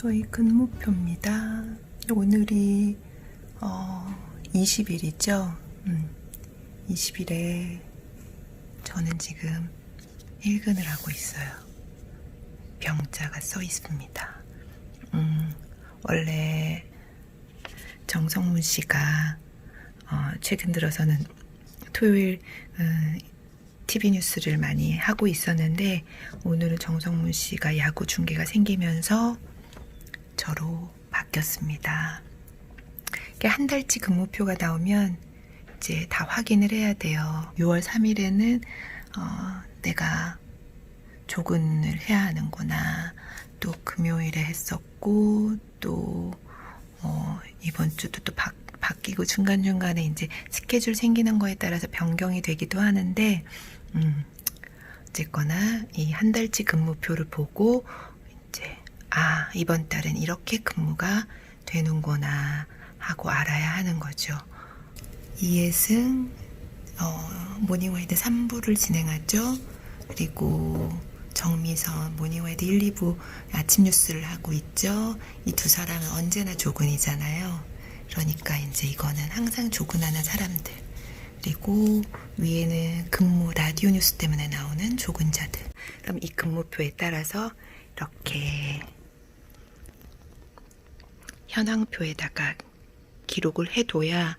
저희 근무표입니다. 오늘이 어, 20일이죠. 음, 20일에 저는 지금 1근을 하고 있어요. 병자가 써 있습니다. 음, 원래 정성문 씨가 어, 최근 들어서는 토요일 음, TV 뉴스를 많이 하고 있었는데 오늘은 정성문 씨가 야구 중계가 생기면서 저로 바뀌었습니다. 한 달치 근무표가 나오면 이제 다 확인을 해야 돼요. 6월 3일에는 어, 내가 조근을 해야 하는구나. 또 금요일에 했었고 또 어, 이번 주도 또 바, 바뀌고 중간중간에 이제 스케줄 생기는 거에 따라서 변경이 되기도 하는데 음, 어쨌거나 이 한 달치 근무표를 보고 아 이번 달은 이렇게 근무가 되는구나 하고 알아야 하는 거죠. 이예승 어, 모닝와이드 3부를 진행하죠. 그리고 정미선 모닝와이드 1, 2부 아침 뉴스를 하고 있죠. 이 두 사람은 언제나 조근이잖아요. 그러니까 이제 이거는 항상 조근하는 사람들. 그리고 위에는 근무 라디오 뉴스 때문에 나오는 조근자들. 그럼 이 근무표에 따라서 이렇게 현황표에다가 기록을 해둬야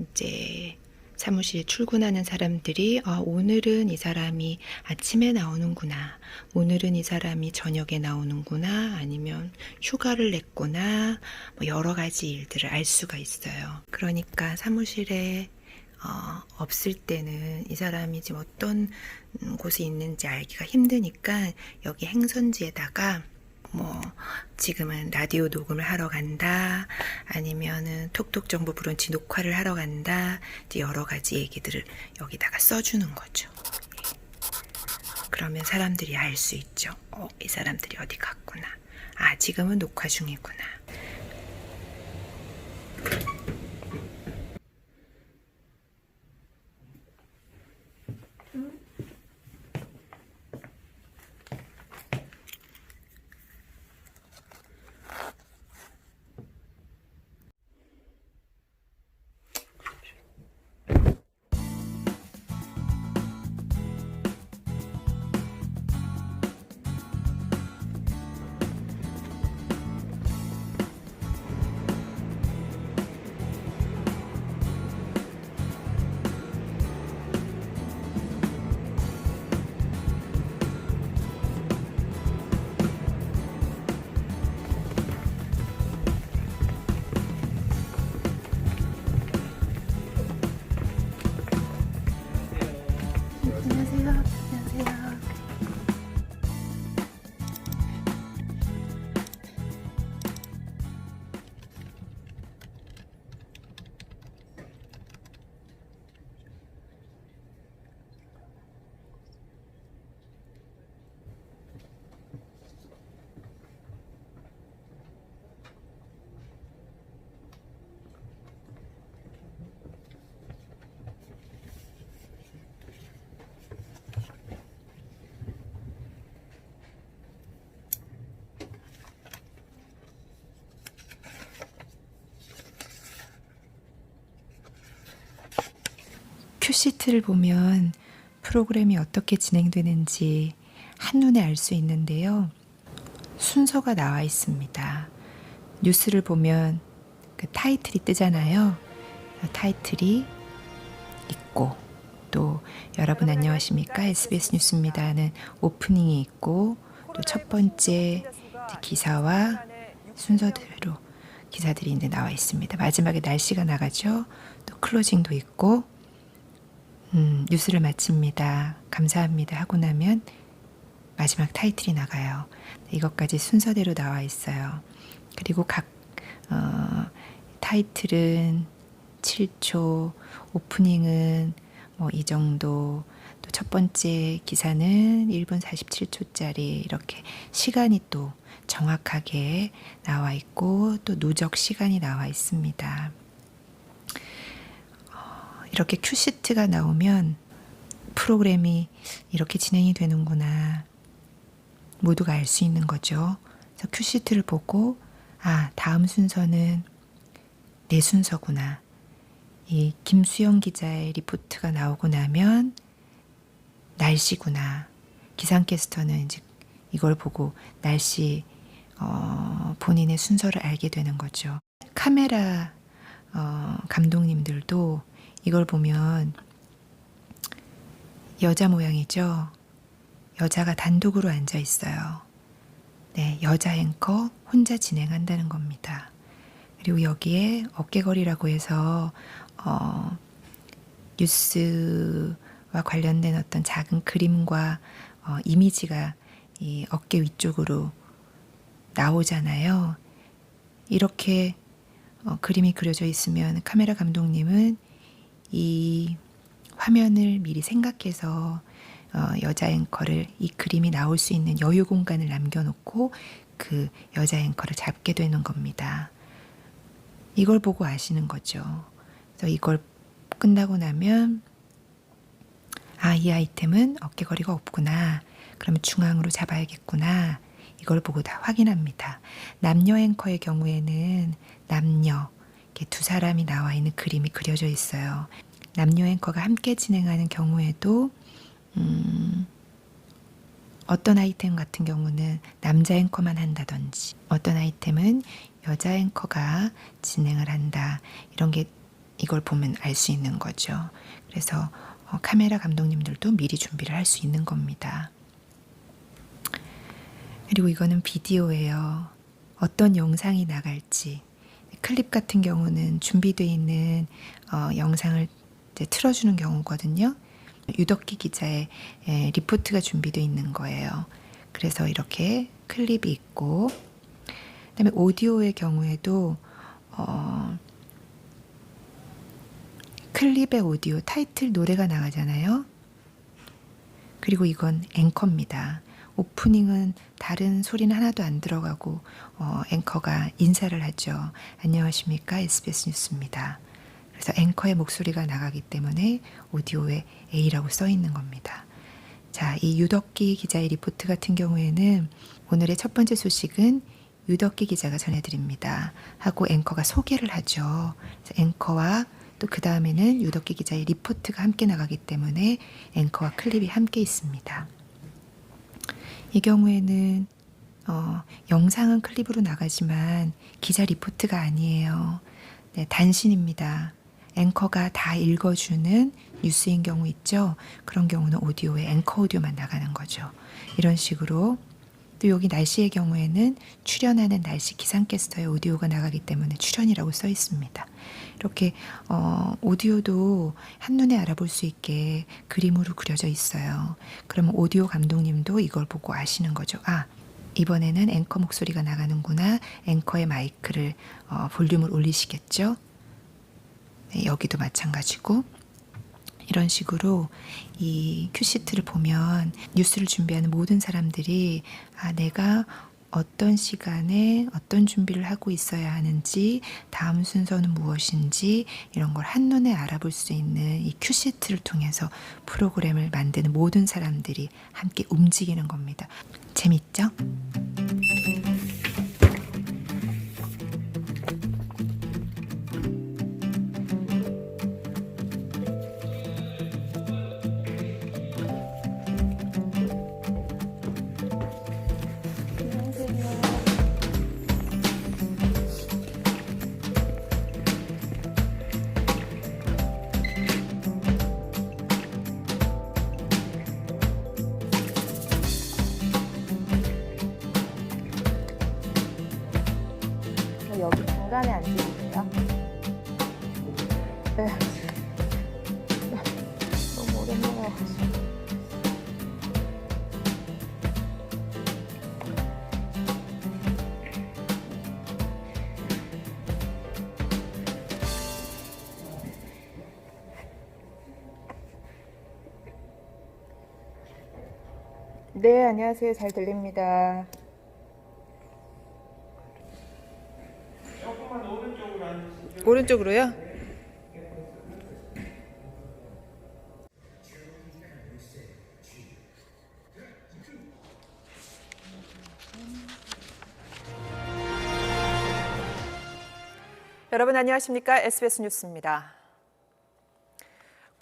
이제 사무실에 출근하는 사람들이 아, 오늘은 이 사람이 아침에 나오는구나. 오늘은 이 사람이 저녁에 나오는구나. 아니면 휴가를 냈구나. 뭐 여러 가지 일들을 알 수가 있어요. 그러니까 사무실에 어, 없을 때는 이 사람이 지금 어떤 음, 곳에 있는지 알기가 힘드니까 여기 행선지에다가 뭐 지금은 라디오 녹음을 하러 간다 아니면은 톡톡 정보 브런치 녹화를 하러 간다 이제 여러 가지 얘기들을 여기다가 써주는 거죠. 예. 그러면 사람들이 알 수 있죠. 어, 이 사람들이 어디 갔구나. 아, 지금은 녹화 중이구나. 큐시트를 보면 프로그램이 어떻게 진행되는지 한눈에 알 수 있는데요. 순서가 나와 있습니다. 뉴스를 보면 그 타이틀이 뜨잖아요. 타이틀이 있고 또 여러분 안녕하십니까 SBS 뉴스입니다는 오프닝이 있고 또 첫 번째 기사와 순서대로 기사들이 이제 나와 있습니다. 마지막에 날씨가 나가죠. 또 클로징도 있고 음, 뉴스를 마칩니다. 감사합니다. 하고 나면 마지막 타이틀이 나가요. 이것까지 순서대로 나와 있어요. 그리고 각 어, 타이틀은 7초, 오프닝은 뭐 이 정도, 또 첫 번째 기사는 1분 47초짜리 이렇게 시간이 또 정확하게 나와 있고 또 누적 시간이 나와 있습니다. 이렇게 큐시트가 나오면 프로그램이 이렇게 진행이 되는구나. 모두가 알 수 있는 거죠. 그래서 큐시트를 보고 아 다음 순서는 내 순서구나. 이 김수영 기자의 리포트가 나오고 나면 날씨구나. 기상캐스터는 이제 이걸 보고 날씨 어, 본인의 순서를 알게 되는 거죠. 카메라 어, 감독님들도 이걸 보면 여자 모양이죠. 여자가 단독으로 앉아 있어요. 네, 여자 앵커 혼자 진행한다는 겁니다. 그리고 여기에 어깨거리라고 해서 어, 뉴스와 관련된 어떤 작은 그림과 어, 이미지가 이 어깨 위쪽으로 나오잖아요. 이렇게 어, 그림이 그려져 있으면 카메라 감독님은 이 화면을 미리 생각해서 어, 여자 앵커를 이 그림이 나올 수 있는 여유 공간을 남겨놓고 그 여자 앵커를 잡게 되는 겁니다. 이걸 보고 아시는 거죠. 그래서 이걸 끝나고 나면 아, 이 아이템은 어깨거리가 없구나. 그러면 중앙으로 잡아야겠구나. 이걸 보고 다 확인합니다. 남녀 앵커의 경우에는 남녀, 두 사람이 나와 있는 그림이 그려져 있어요. 남녀 앵커가 함께 진행하는 경우에도, 음, 어떤 아이템 같은 경우는 남자 앵커만 한다든지, 어떤 아이템은 여자 앵커가 진행을 한다. 이런 게 이걸 보면 알 수 있는 거죠. 그래서 어, 카메라 감독님들도 미리 준비를 할 수 있는 겁니다. 그리고 이거는 비디오예요. 어떤 영상이 나갈지. 클립 같은 경우는 준비되어 있는 어, 영상을 틀어주는 경우거든요. 유덕기 기자의 에, 리포트가 준비되어 있는 거예요. 그래서 이렇게 클립이 있고, 그 다음에 오디오의 경우에도 어, 클립의 오디오 타이틀 노래가 나가잖아요. 그리고 이건 앵커입니다. 오프닝은 다른 소리는 하나도 안 들어가고 어, 앵커가 인사를 하죠. 안녕하십니까 SBS 뉴스입니다. 그래서 앵커의 목소리가 나가기 때문에 오디오에 A라고 써 있는 겁니다. 자, 이 유덕기 기자의 리포트 같은 경우에는 오늘의 첫 번째 소식은 유덕기 기자가 전해드립니다. 하고 앵커가 소개를 하죠. 앵커와 또 그 다음에는 유덕기 기자의 리포트가 함께 나가기 때문에 앵커와 클립이 함께 있습니다. 이 경우에는 어, 영상은 클립으로 나가지만 기자 리포트가 아니에요. 네, 단신입니다. 앵커가 다 읽어주는 뉴스인 경우 있죠. 그런 경우는 오디오에 앵커 오디오만 나가는 거죠. 이런 식으로 또 여기 날씨의 경우에는 출연하는 날씨 기상캐스터의 오디오가 나가기 때문에 출연이라고 써 있습니다. 이렇게 어, 오디오도 한눈에 알아볼 수 있게 그림으로 그려져 있어요. 그러면 오디오 감독님도 이걸 보고 아시는 거죠. 아, 이번에는 앵커 목소리가 나가는구나. 앵커의 마이크를 어, 볼륨을 올리시겠죠. 네, 여기도 마찬가지고 이런 식으로 이 큐시트를 보면 뉴스를 준비하는 모든 사람들이 아, 내가 어떤 시간에 어떤 준비를 하고 있어야 하는지, 다음 순서는 무엇인지, 이런 걸 한눈에 알아볼 수 있는 이 큐시트를 통해서 프로그램을 만드는 모든 사람들이 함께 움직이는 겁니다. 재밌죠? 네, 안녕하세요. 잘 들립니다. 오른쪽으로 요 여러분 안녕하십니까? SBS 뉴스입니다.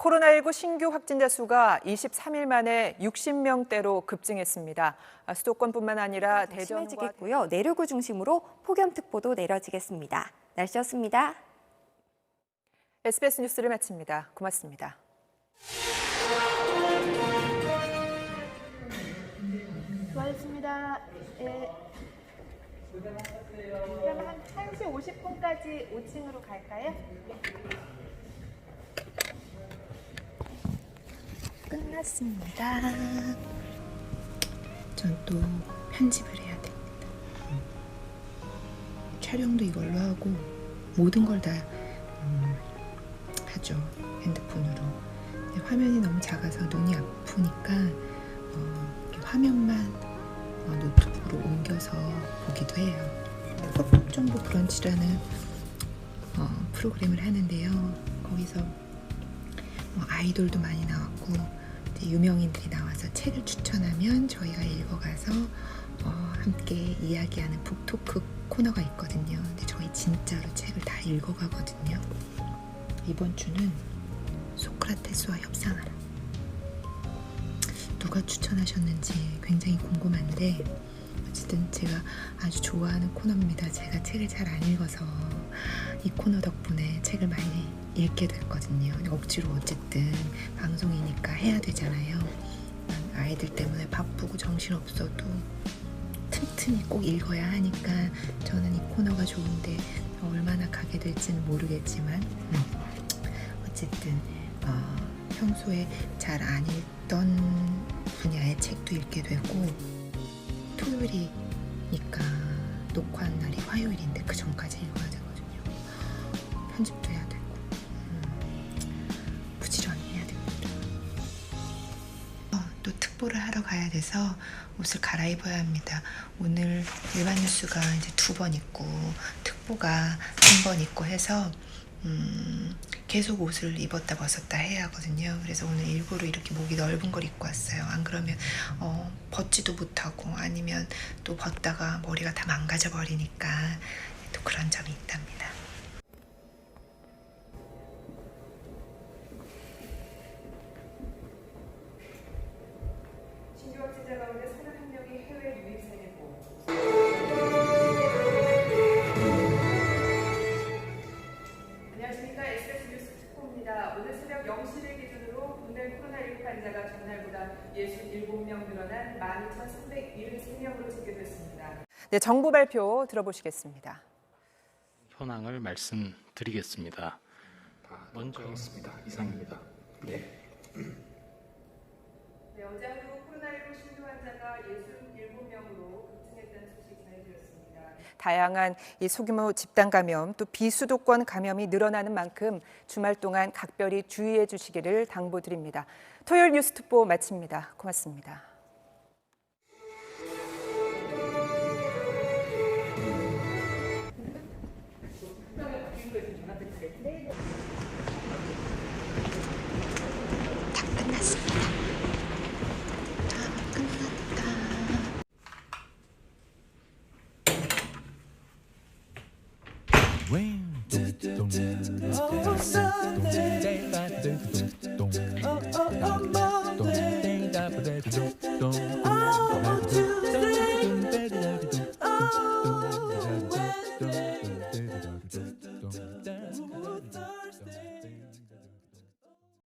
코로나19 신규 확진자 수가 23일 만에 60명대로 급증했습니다. 아, 수도권뿐만 아니라 대전과 심해지겠고요. 내륙을 중심으로 폭염특보도 내려지겠습니다. 날씨였습니다. SBS 뉴스를 마칩니다. 고맙습니다. 수고하셨습니다. 예. 그럼 한 1시 50분까지 5층으로 갈까요? 끝났습니다. 전 또 편집을 해야 됩니다. 촬영도 이걸로 하고 모든 걸다 하죠 핸드폰으로. 화면이 너무 작아서 눈이 아프니까 어, 화면만 어, 노트북으로 옮겨서 보기도 해요. 뽀뽀정보 브런치라는 어, 프로그램을 하는데요. 거기서 뭐 아이돌도 많이 나왔고 유명인들이 나와서 책을 추천하면 저희가 읽어가서 어, 함께 이야기하는 북토크 코너가 있거든요. 근데 저희 진짜로 책을 다 읽어가거든요. 이번 주는 소크라테스와 협상하라. 누가 추천하셨는지 굉장히 궁금한데 어쨌든 제가 아주 좋아하는 코너입니다. 제가 책을 잘 안 읽어서 이 코너 덕분에 책을 많이 읽게 됐거든요. 억지로 어쨌든 방송이니까 해야 되잖아요. 난 아이들 때문에 바쁘고 정신 없어도 틈틈이 꼭 읽어야 하니까 저는 이 코너가 좋은데 얼마나 가게 될지는 모르겠지만 음, 어쨌든 어, 평소에 잘 안 읽던 분야의 책도 읽게 되고 토요일이니까 녹화한 날이 화요일인데 그 전까지 읽어야 되거든요. 편집도 해야 또 특보를 하러 가야 돼서 옷을 갈아입어야 합니다. 오늘 일반 뉴스가 이제 두 번 있고 특보가 한 번 있고 해서 음, 계속 옷을 입었다 벗었다 해야 하거든요. 그래서 오늘 일부러 이렇게 목이 넓은 걸 입고 왔어요. 안 그러면 어, 벗지도 못하고 아니면 또 벗다가 머리가 다 망가져 버리니까 또 그런 점이 있답니다. 1,373명으로 집계됐습니다. 네, 정부 발표 들어보시겠습니다. 현황을 말씀드리겠습니다. 먼저 아, 하겠습니다. 이상입니다. 네. 네, 어제 하루 코로나19 신규 환자가 67명으로 다양한 이 소규모 집단 감염 또 비수도권 감염이 늘어나는 만큼 주말 동안 각별히 주의해 주시기를 당부드립니다. 토요일 뉴스 특보 마칩니다. 고맙습니다. rain.